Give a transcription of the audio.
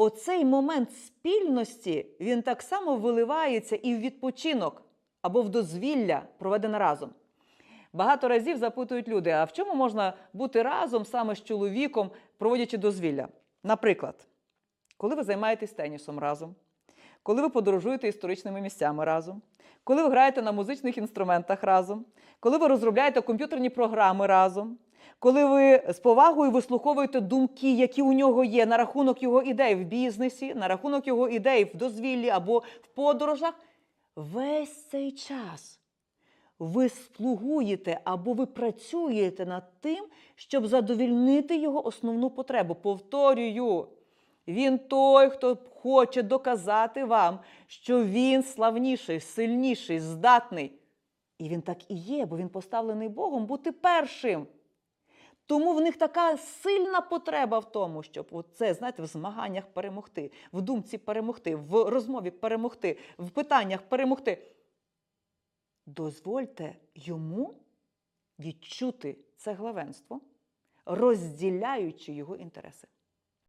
оцей момент спільності він так само виливається і в відпочинок або в дозвілля, проведене разом. Багато разів запитують люди: а в чому можна бути разом саме з чоловіком, проводячи дозвілля? Наприклад, коли ви займаєтесь тенісом разом, коли ви подорожуєте історичними місцями разом, коли ви граєте на музичних інструментах разом, коли ви розробляєте комп'ютерні програми разом, коли ви з повагою вислуховуєте думки, які у нього є на рахунок його ідей в бізнесі, на рахунок його ідей в дозвіллі або в подорожах, весь цей час ви слугуєте або ви працюєте над тим, щоб задовільнити його основну потребу. Повторюю, він той, хто хоче доказати вам, що він славніший, сильніший, здатний. І він так і є, бо він поставлений Богом бути першим. Тому в них така сильна потреба в тому, щоб це, знаєте, в змаганнях перемогти, в думці перемогти, в розмові перемогти, в питаннях перемогти. Дозвольте йому відчути це главенство, розділяючи його інтереси.